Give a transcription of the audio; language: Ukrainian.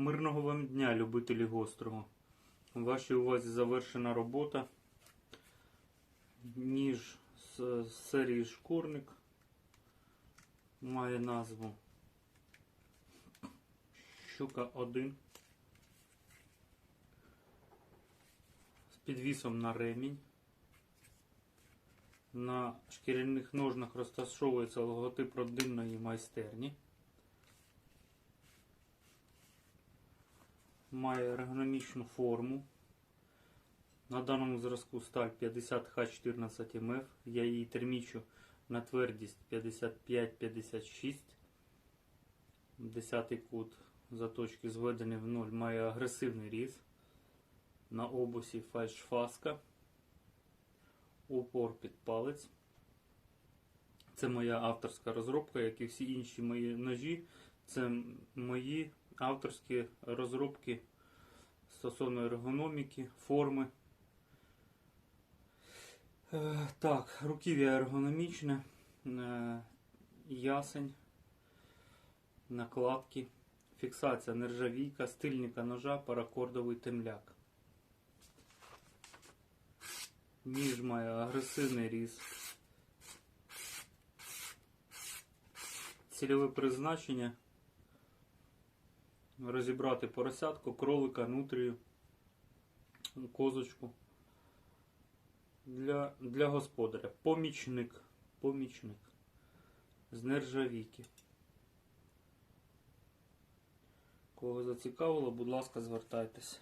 Мирного вам дня, любителі гострого. У вашій увазі завершена робота. Ніж з серії шкурник має назву Щука 1 з підвісом на ремінь. На шкіряних ножнах розташовується логотип родинної майстерні. Має ергономічну форму. На даному зразку сталь 50Х14 МФ. Я її термічу на твердість 55-56. Десятий кут заточки зведений в ноль має агресивний різ. На обусі фальшфаска. Упор під палець. Це моя авторська розробка, як і всі інші мої ножі. Це мої авторські розробки стосовно ергономіки, форми. Е, Так, руків'я ергономічне, е, ясень, накладки, фіксація нержавійка, стильника ножа, паракордовий темляк. Ніж має агресивний різ. Цільове призначення розібрати поросятку, кролика, нутрію, козочку. Для, для господаря. Помічник. Помічник. З нержавійки. Кого зацікавило, будь ласка, звертайтеся.